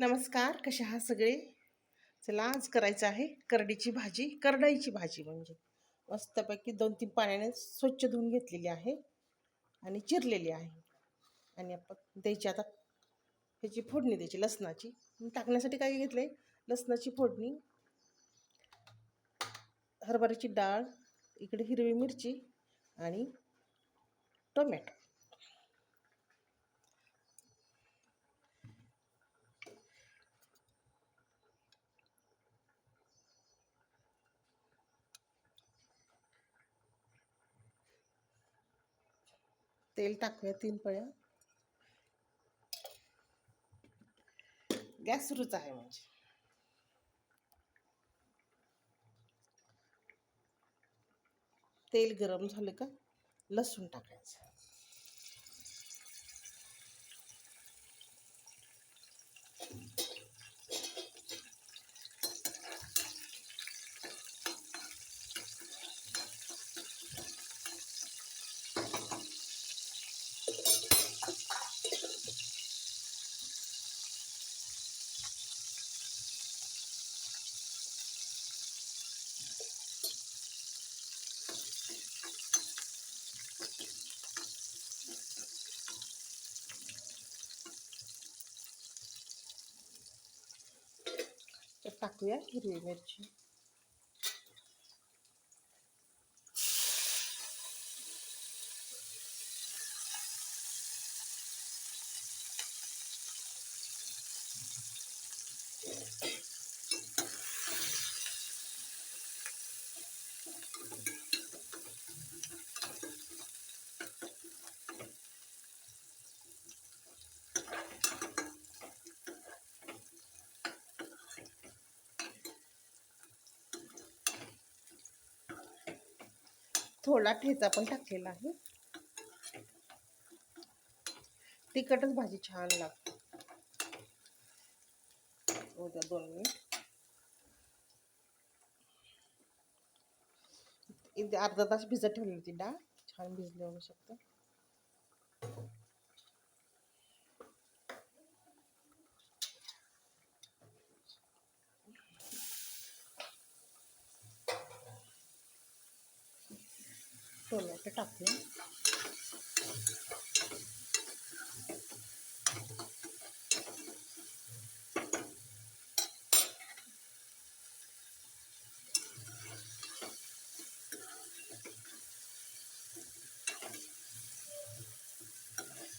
नमस्कार कशा आहात सगळे? चला आज करायचं आहे करडीची भाजी करडाईची भाजी म्हणजे. मस्तपैकी दोन तीन पाण्याने स्वच्छ धुवून घेतलेली आहे आणि चिरलेली आहे. आणि आपण द्यायची आता ह्याची फोडणी द्यायची लसणाची. टाकण्यासाठी काय घेतलं आहे लसणाची फोडणी हरभऱ्याची डाळ इकडे हिरवी मिरची आणि टोमॅटो. तेल टाकूया तीन पळ्या. गॅस सुरूच आहे म्हणजे तेल गरम झालं का लसूण टाकायचं. तर टाकूया हिरवी मिरची थोडा ठेचा पण टाकलेला आहे. तिखटच भाजी छान लागते. उद्या दोन मिनिट. अर्धा तास भिजत ठेवली होती डाळ. छान भिजली होऊ शकते. टोमॅटो टाकूया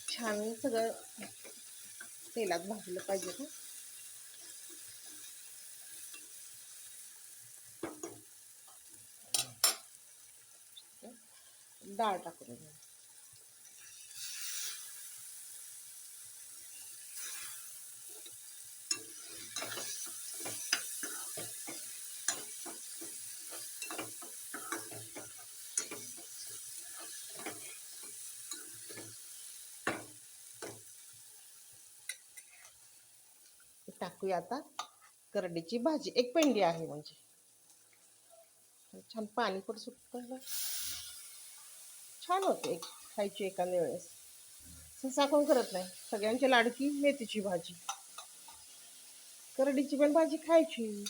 छान सगळं तेलात भाजलं पाहिजे डाळ टाकून घ्या टाकूया आता करडीची भाजी. एक पेंडी आहे म्हणजे. छान पाणी पण सुटतं छान होते एक खायची एखाद्या वेळेस. सहसा कोण करत नाही. सगळ्यांची लाडकी मेथीची भाजी. करडीची पण भाजी खायची.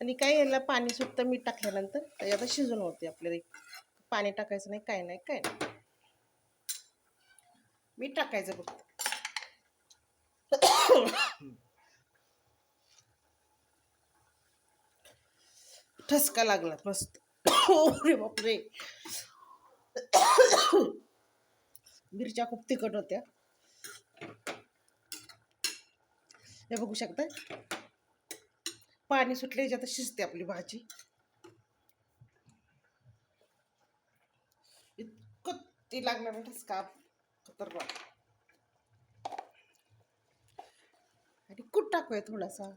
आणि काय याला पाणी सुटतं मीठ टाकल्यानंतर आता शिजून होते आपल्याला पाणी टाकायचं नाही काय नाही काय नाही. मीठ टाकायचं फक्त. ठसका लागला मस्त. अरे बापरे. मिरच्या खूप तिखट होत्या. हे बघू शकता पाणी सुटले याच्यात शिजते आपली भाजी. ती लागणार ठसका खतरनाक आणि कूट टाकूया थोडासा.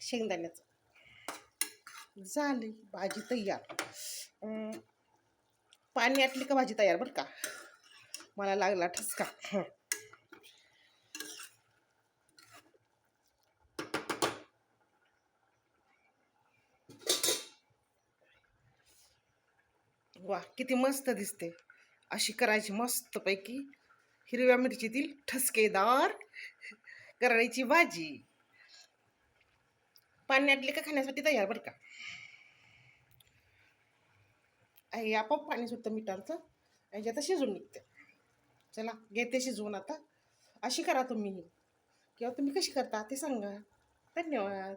शेंगदाण्याचं. झाली भाजी तयार. पाणी आटली का भाजी तयार बरं का? मला लागला ठसका. वा किती मस्त दिसते. अशी करायची मस्तपैकी हिरव्या मिरचीतील ठसकेदार करण्याची भाजी. पाणी आटले का खाण्यासाठी तयार बरं का? आहे आपोआप पाणी सुटतं मिठांचं आणि आता शिजून निघते. चला घेते शिजवून आता. अशी करा तुम्ही. किंवा तुम्ही कशी करता ते सांगा. धन्यवाद.